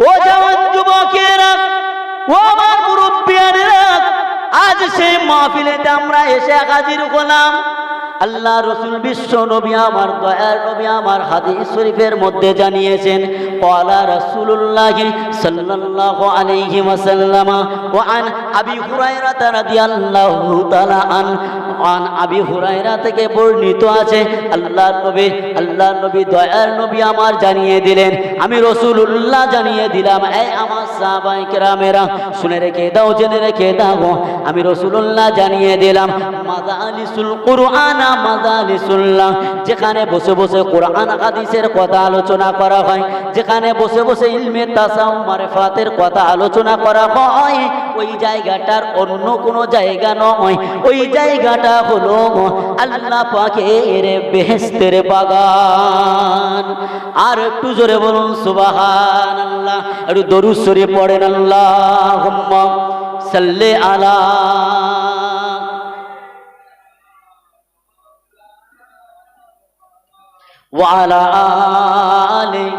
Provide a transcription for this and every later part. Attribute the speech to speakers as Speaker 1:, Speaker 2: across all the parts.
Speaker 1: ও যেমন যুবকেরা, ও আমার মুরব্বিয়ানেরা, আজ সেই মাহফিলেতে আমরা এসে হাজির হলাম। আল্লাহ রসুল বিশ্ব নবী আমার দয়ার নবী আমার হাদিস শরীফের মধ্যে জানিয়েছেন কলা রসুল্লাহ সাল্লাহ আলাইহি ও আন আবি হুরায়রা রাদিয়াল্লাহু তাআলা আন আন আবি হুরাইরা থেকে বর্ণিত আছে, আল্লাহর নবী আল্লাহর নবী, দয়ার নবী আমার জানিয়ে দিলেন। আমি রসুলুল্লাহ জানিয়ে দিলাম, এই আমার সাহাবাই কেরামেরা, শুনে রেখে দাও, জেনে রেখে দাও, আমি রসুলুল্লাহ জানিয়ে দিলাম, মাদালিসুল কুরআনা মাদালিসুল্লাহ, যেখানে বসে বসে কোরআন, হাদিসের কথা আলোচনা করা হয়, যেখানে বসে বসে ইলমে তাসাউ মারেফাতের কথা আলোচনা করা হয় ওই জায়গাটার অন্য কোনো জায়গা নয় ওই জায়গাটা হলো আল্লাহ পাকের বেহেস্তের বাগান আর একটু জোরে বলুন সুবাহান আল্লাহ একটু দরুদ শরীফ পড়েন আল্লাহ সাল্লে আলা وعلى آله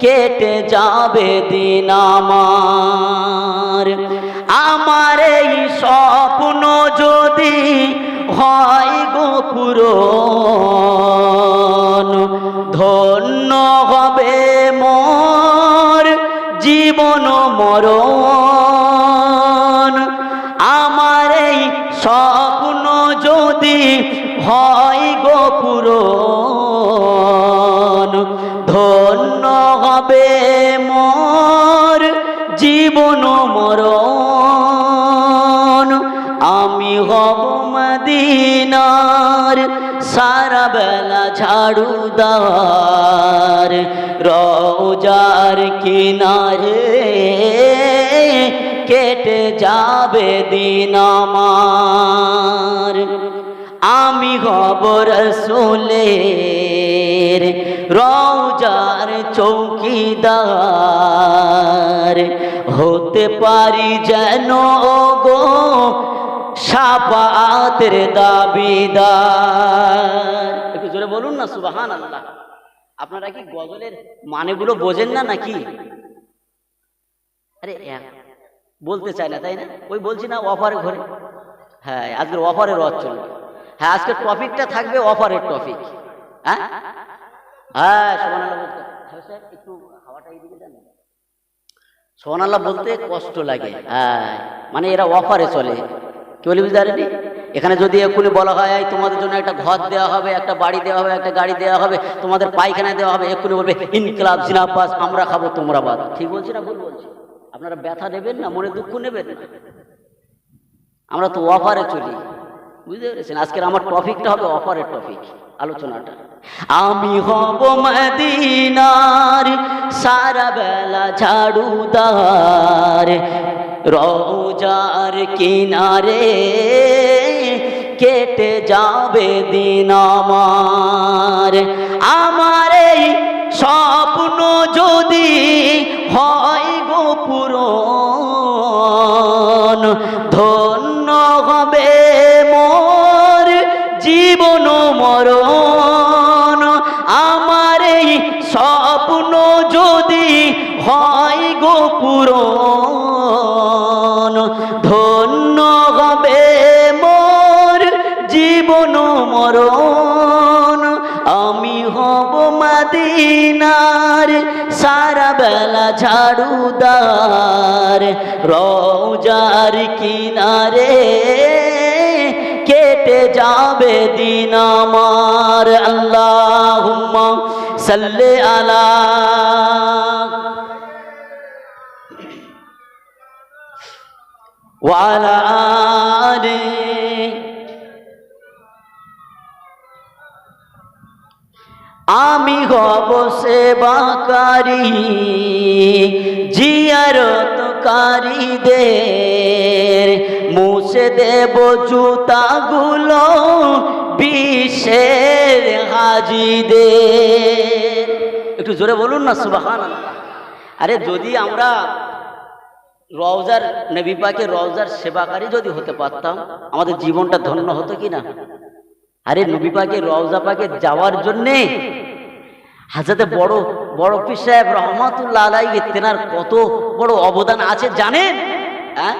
Speaker 1: কেটে যাবে দিন আমার। আমার এই স্বপ্ন যদি হয় গোপুর ধন্য মরণ আমি হব মদিনার সারা বেলা ঝাড়ুদার। রোজার কিনারে কেটে যাবে দিন আমার। আমি হব রসুলের রৌজার চৌকিদার। হতে পারি যেন গো সাপাতের দাবিদার। একটু জোরে বলুন না সুবাহান আল্লাহ আপনারা কি গজলের মানেগুলো বোঝেন না নাকি? আরে বলতে চায় না, তাই না? ওই বলছি না অফারে ঘরে। হ্যাঁ আজকের অফারের রথ চলবে। হ্যাঁ আজকের টপিকটা থাকবে অফারের টপিক। হ্যাঁ? হ্যাঁ সোমান হ্যাঁ একটু হাওয়াটা এইদিকে দেন। আল্লাহ বলতে কষ্ট লাগে। হ্যাঁ মানে এরা অফারে চলে। কি বলি বুঝতে পারেনি? এখানে যদি এক্ষুনি বলা হয়, "এই তোমাদের জন্য একটা ঘর দেওয়া হবে, একটা বাড়ি দেওয়া হবে, একটা গাড়ি দেওয়া হবে, তোমাদের পায়খানা দেওয়া হবে, এক্ষুনি বলবে, ইনকলাব জিনাবাস আমরা খাব তোমরা বাদ। ঠিক বলছি না ভুল বলছি? আপনারা ব্যথা নেবেন না, মনে দুঃখ নেবেন না। আমরা তো অফারে চলি। বুঝতে পেরেছেন? আজকের আমার টপিকটা হবে অফারের টপিক, আলোচনাটা। আমি হব মদিনার সারা বেলা ঝাড়ুদার রোজার কিনারে কেটে যাবে দিন আমার। আমার এই স্বপ্ন যদি হয় এই স্বপ্ন যদি হয় গোপুরন ধন্য হবে মোর জীবন মরণ। আমি হব মাদিনার সারা বেলা ঝাড়ুদার রোজার কিনারে কেটে যাবে দিন আমার। আল্লাহ সাল্লে আলা وعلى آله আমি হব সেবাকারী জিয়ারতকারীদের মুছে দেব জুতাগুলো বিশ্বের হাজিদের একটু জোরে বলুন না সুবাহান আরে যদি আমরা রওজার, নবী পাকের রওজার সেবাকারী যদি হতে পারতাম, আমাদের জীবনটা ধন্য হতো কি না? আরে নবী পাকের, রওজা পাকে যাওয়ার জন্যে হাজাতে বড় বড় পীর সাহেব রহমাতুল্লাহ আলাই তেনার কত বড় অবদান আছে জানেন? হ্যাঁ?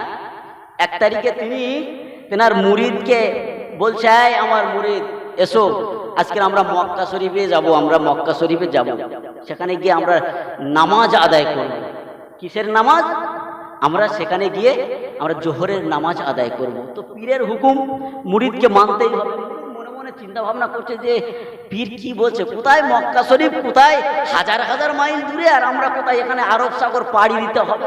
Speaker 1: এক তারিখে তিনি তেনার মুরিদকে বলছে, "এই আমার মুরিদ, এসো। আজকে আমরা মক্কা শরীফে যাব, আমরা মক্কা শরীফে যাব। সেখানে গিয়ে আমরা নামাজ আদায় করব। কিসের নামাজ? আমরা সেখানে গিয়ে আমরা জোহরের নামাজ আদায় করব। তো পীরের হুকুম মুরিদকে মানতেই হবে। মনে মনে চিন্তা ভাবনা করছে যে, পীর কি বলছে? কোথায় মক্কা শরীফ? কোথায় হাজার হাজার মাইল দূরে? আর আমরা কোথায় এখানে আরব সাগর পাড়ি দিতে হবে?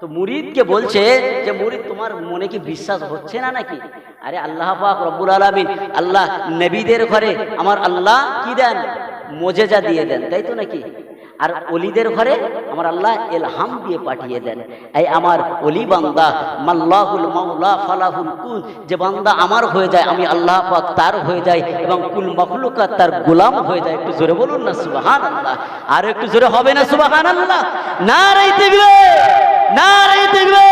Speaker 1: তো মুরিদকে বলছে যে, মুরিদ, তোমার মনে কি বিশ্বাস হচ্ছে না নাকি? আরে আল্লাহ পাক রব্বুল আলামিন আল্লাহ নবীদের ঘরে আমার আল্লাহ কি দেন? মোজেজা দিয়ে দেন, তাই তো নাকি? আর অলিদের ঘরে আমার আল্লাহ এলহাম দিয়ে পাঠিয়ে দেন। এই আমার অলি বান্দা, মাল্লাহুল মাওলা ফালাহুল কুল যে বান্দা আমার হয়ে যায়, আমি আল্লাহ পাক তার হয়ে যায় এবং কুল মখলুকাত তার গোলাম হয়ে যায়। একটু জোরে বলুন না সুবাহান আল্লাহ আর একটু জোরে হবে না সুবাহান আল্লাহ না রাই দেখবে না দেখবে।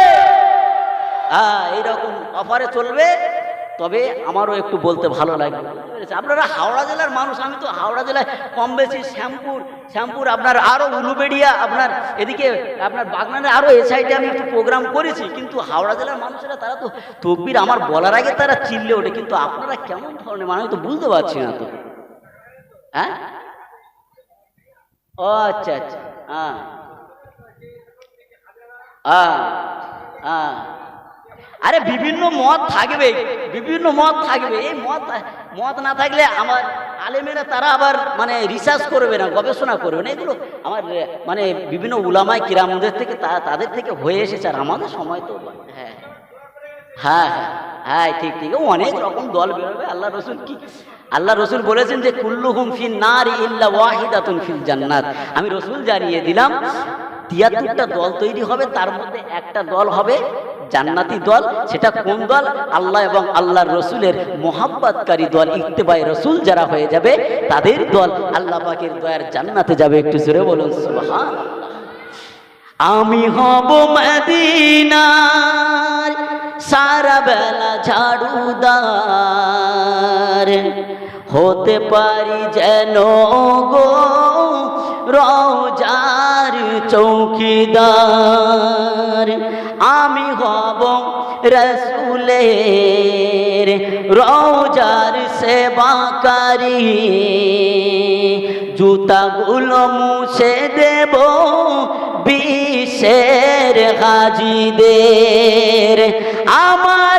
Speaker 1: এইরকম অফারে চলবে, তবে আমারও একটু বলতে ভালো লাগবে। আপনারা হাওড়া জেলার মানুষ, আমি তো হাওড়া জেলায় কম বেশি শ্যামপুর শ্যামপুর আপনার আরও উলুবেড়িয়া, আপনার এদিকে আপনার বাগনানে আরও এ সাইডে আমি একটু প্রোগ্রাম করেছি, কিন্তু হাওড়া জেলার মানুষেরা তারা তো তকবির, আমার বলার আগে তারা চিল্লে ওঠে, কিন্তু আপনারা কেমন ধরনের মানে তো বুঝতে পারছি না তো। হ্যাঁ? ও আচ্ছা আচ্ছা হ্যাঁ আরে বিভিন্ন মত থাকবে বিভিন্ন মত থাকবে। এই মত মত না থাকলে আমার আলেমেরা তারা আবার মানে রিসার্চ করবে না গবেষণা করবে না। এগুলো আমার মানে বিভিন্ন উলামায় কিরামদের থেকে তা- তাদের থেকে হয়ে এসেছে আর আমাদের সময় তো হ্যাঁ। হ্যাঁ হ্যাঁ হ্যাঁ ঠিক ঠিক। ও অনেক রকম দল বেরোবে আল্লাহ রসুল কি আল্লাহ রসুল বলেছেন যে কুল্লুহুম ফিন নার ইল্লা ওয়াহিদাতুন ফিল জান্নাত। আমি রসুল জানিয়ে দিলাম তিয়াত্তরটা দল তৈরি হবে, তার মধ্যে একটা দল হবে জান্নাতি দল। সেটা কোন দল? আল্লাহ এবং আল্লাহর রসুলের মোহাব্বতকারী দল, ইত্তেবাই রসুল যারা হয়ে যাবে, তাদের দল আল্লাহ পাকের দয়ার জান্নাতে যাবে। একটু জোরে বলুন সুবহান আমি হব মদিনার সারা বেলা ঝাড়ুদার। হতে পারি যেন গো রোজার চৌকিদার। আমি হব রসুলের রোজার সেবাকারী। জুতাগুলো মুছে দেব বিশ্বের হাজিদের। আমার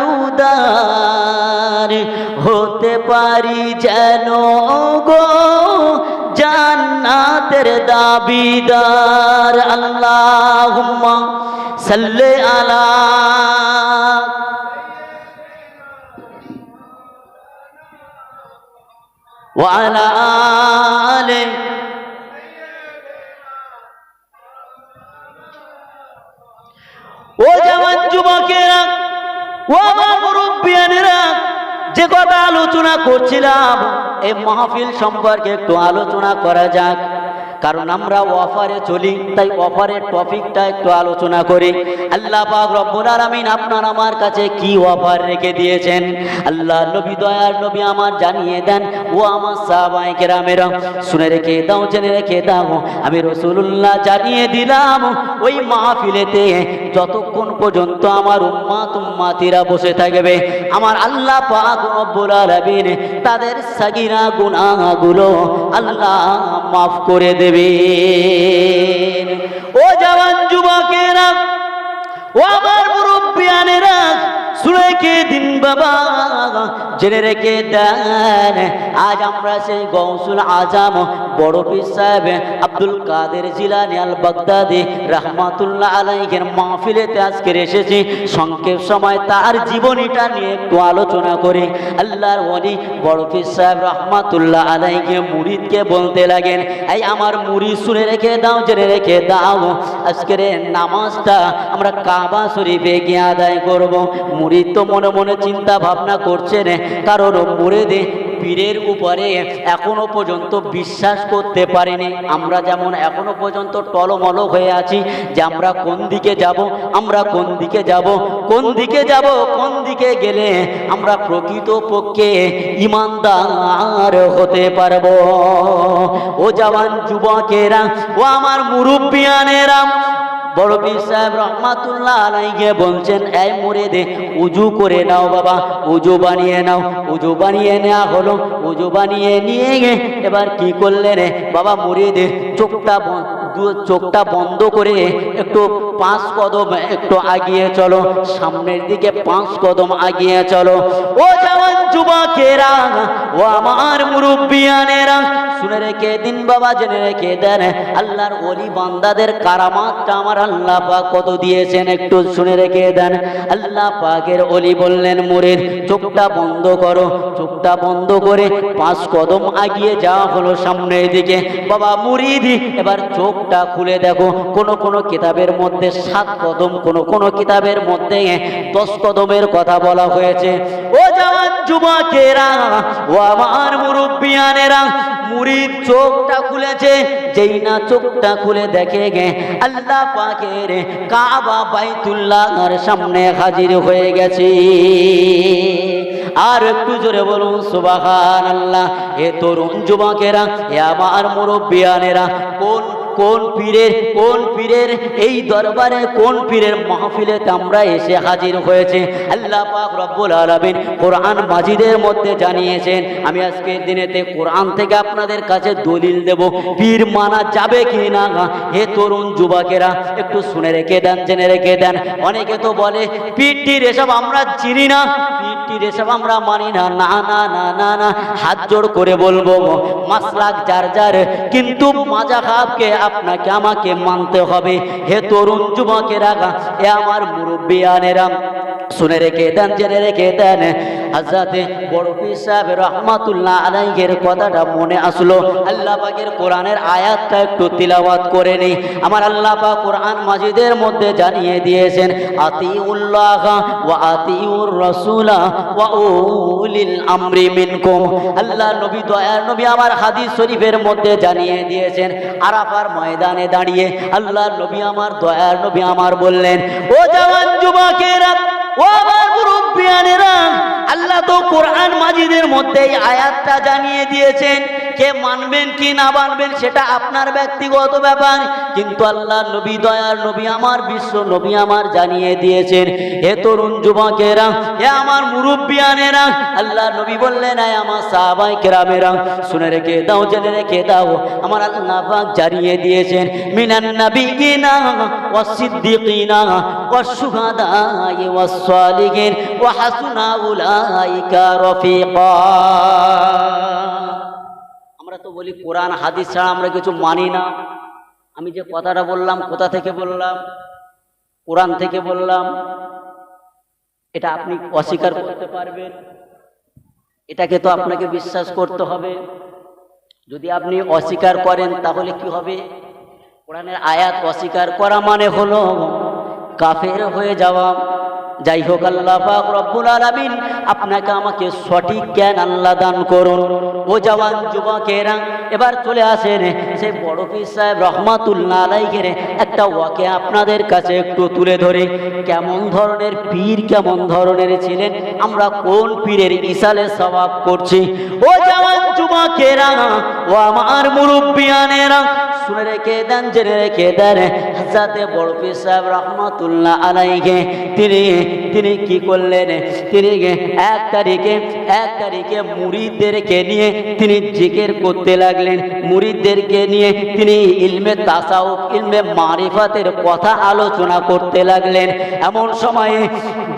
Speaker 1: ঝাড়ুদার হতে পারি যেন গো জান্নাতের দাবিদার আল্লাহুম্মা সাল্লি আলা وعلى যে কথা আলোচনা করছিলাম এই মাহফিল সম্পর্কে একটু আলোচনা করা যাক। কারণ আমরা অফারে চলি, তাই অফারের টপিকটা একটু আলোচনা করি। আল্লাহ পাক রব্বুল আলামিন আপনার আমার কাছে কি অফার রেখে দিয়েছেন? আল্লাহ নবী দয়ার নবী আমার জানিয়ে দেন, ও আমার সাহাবায়ে কেরামেরা, শুনে রেখে দাও, জেনে রেখে দাও, আমি রসুল্লাহ জানিয়ে দিলাম, ওই মাহফিলেতে যতক্ষণ পর্যন্ত আমার উম্মাত উম্মাতিরা বসে থাকবে আমার আল্লাহ পাক রব্বুল আলামিন তাদের সাগিরা গুনাহগুলো আল্লাহ মাফ করে দেবে ও জওয়ান যুবকেরা, ও আমার মুরব্বিয়ানেরা দেবে বাবা, জেনে রেখে দেন। আজ আমরা সেই গৌসুল আজাম, বড় পীর সাহেব, আব্দুল কাদের জিলানি আল বাগদাদি রহমাতুল্লাহ আলাইহের মাহফিলেতে আজকে এসেছি। সংক্ষেপ সময় তার জীবনীটা নিয়ে একটু আলোচনা করি। আল্লাহর ওলি, বড় পীর সাহেব রহমাতুল্লাহ আলাইকে মুরিদকে বলতে লাগেন, এই আমার মুড়ি শুনে রেখে দাও, জেনে রেখে দাও। আজকের নামাজটা আমরা কাবা শরীফে গিয়ে আদায় করব। তো মনে মনে চিন্তা ভাবনা করছেন, কারণ মুরিদে পীরের উপরে এখনও পর্যন্ত বিশ্বাস করতে পারেনি। আমরা যেমন এখনও পর্যন্ত টলমল হয়ে আছি যে আমরা কোন দিকে যাব, আমরা কোন দিকে যাব, কোন দিকে যাব, কোন দিকে গেলে আমরা প্রকৃত পক্ষে ইমানদার হতে পারব। ও জওয়ান যুবকেরা, ও আমার মুরব্বিয়ানেরা বড় পীর সাহেব রহমাতুল্লাহ আলাইকে বলছেন, এই দে উজু করে নাও বাবা, উজু বানিয়ে নাও, উজু বানিয়ে নেওয়া হলো, উজু বানিয়ে নিয়ে গে, এবার কি রে? বাবা মরে দে চোখটা চোখটা বন্ধ করে একটু পাঁচ কদম একটু আগিয়ে চলো। সামনের দিকে পাঁচ কদম আগিয়ে চলো। ও জওয়ান যুবকেরা, ও আমার মুরব্বিয়ানেরা, শুনে রেখে দিন বাবা, জেনে রেখে দেন, আল্লাহর অলি বান্দাদের কারামাতটা আমার আল্লাহ পাক কত দিয়েছেন একটু শুনে রেখে দেন। আল্লাহ পাকের অলি বললেন মোরের চোখটা বন্ধ করো। চোখটা বন্ধ করে পাঁচ কদম আগিয়ে যাওয়া হলো সামনের দিকে। বাবা, মুরিদি, এবার চোখটা খুলে দেখো। কোন কোন কিতাবের মধ্যে সাত কদম, কোন কোন কিতাবের মধ্যে দশ কদমের কথা বলা হয়েছে। ও জওয়ান যুবকেরা, ও আমার মুরব্বিয়ানেরা মুরিদ চোখটা খুলেছে, যেই না চোখটা খুলে দেখে গে। আল্লাহ পাকের কাবা বাইতুল্লাহর সামনে হাজির হয়ে গেছে। আর একটু জোরে বলুন সুবাহান আল্লাহ এ তরুণ যুবকেরা, এ আমার মুরব্বিয়ানেরা, কোন কোন পীরের কোন পীরের এই দরবারে, কোন পীরের মাহফিলে আমরা এসে হাজির হয়েছে? আল্লাহ পাক রব্বুল আলামিন কোরআন মাজিদের মধ্যে জানিয়েছেন, আমি আজকের দিনেতে কোরআন থেকে আপনাদের কাছে দলিল দেব। পীর মানা যাবে কি না? হে তরুণ যুবকেরা, একটু শুনে রেখে দেন, জেনে রেখে দেন। অনেকে তো বলে পীর টির এসব আমরা চিনি না। পীর টির এসব আমরা মানি না। না না না না না। হাত জোড় করে বলব মাসলাক যার যার, কিন্তু মাজা খাবকে আপনাকে, আমাকে মানতে হবে। হে তরুণ যুবকেরা, এ আমার মুরব্বিয়ানেরা, শুনে রেখে দেন, জেনে রেখে দেন। হাজরাতে বড় পীর সাহেব রহমাতুল্লাহ আলাইহের কথাটা মনে আসলো। আল্লাহ পাকের কোরআনের আয়াতটা একটু তিলাওয়াত করে নেই। আমার আল্লাহ পাক কোরআন মাজিদের মধ্যে জানিয়ে দিয়েছেন, আতিউল্লাহ ওয়া আতিউর রাসূলা ওয়া উলিল আমরি মিনকুম। আল্লাহ নবী দয়ার নবী আমার হাদিস শরীফের মধ্যে জানিয়ে দিয়েছেন, আরাফার ময়দানে দাঁড়িয়ে। আল্লাহ নবী আমার দয়ার নবী আমার বললেন, ও জওয়ান যুবকেরা, ও আমার আল্লাহ তো কোরআন মাজিদের মধ্যে আয়াতটা জানিয়ে দিয়েছেন। কে মানবেন, কি না মানবেন, সেটা আপনার ব্যক্তিগত ব্যাপার। কিন্তু আল্লাহ নবী দয়ার নবী আমার বিশ্ব নবী আমার জানিয়ে দিয়েছেন, এ তরুণ যুবকেরা হে আমার মুরব্বিয়ানেরা আল্লাহ নবী বললেন, আয় আমার সাহাবাই কেরামেরা, শুনে রেখে দাও, জেনে রেখে দাও, আমার আল্লাহ পাক জানিয়ে দিয়েছেন, মিনান নাবিয়িনা ওয়াস সিদ্দিকিনা ওয়াস শুহাদাই ওয়াস সালিহিন, ওয়া হাসুনা উলাইকা রফিকা। তো বলি, কোরআন, হাদিস ছাড়া আমরা কিছু মানি না। আমি যে কথাটা বললাম, কোথা থেকে বললাম? কোরআন থেকে বললাম। এটা আপনি অস্বীকার করতে পারবেন। এটাকে তো আপনাকে বিশ্বাস করতে হবে। যদি আপনি অস্বীকার করেন, তাহলে কি হবে? কোরআনের আয়াত অস্বীকার করা মানে হলো কাফের হয়ে যাওয়া। যাই হোক আল্লাহ রব্বুল আলামিন, আপনাকে আমাকে সঠিক জ্ঞান আল্লাহ দান করুন। ও জওয়ান যুবকেরা, এবার চলে আসেন সেই বড় পীর সাহেব রহমাতুল্লাহ আলাইকের একটা ওয়াকে আপনাদের কাছে একটু তুলে ধরে। কেমন ধরনের পীর, কেমন ধরনের ছিলেন, আমরা কোন পীরের ইসালে সবাব করছি? ও জওয়ান যুবকেরা, ও আমার মুরব্বিয়ানেরা, শুনে রেখে দেন, জেনে রেখে দেন হেজাতে বড়পি সাহেব রহমতুল্লাহ আলাইকে তিনি তিনি কি করলেন? তিনি এক তারিখে এক তারিখে মুরিদদেরকে নিয়ে তিনি জিকির করতে লাগলেন। মুরিদদেরকে নিয়ে তিনি ইলমে তাসাউফ, ইলমে মারিফাতের কথা আলোচনা করতে লাগলেন। এমন সময়ে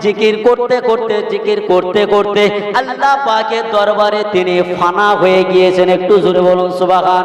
Speaker 1: জিকির করতে করতে, জিকির করতে করতে আল্লাহ পাকের দরবারে তিনি ফানা হয়ে গিয়েছেন। একটু জোরে বলুন, সুবাহান।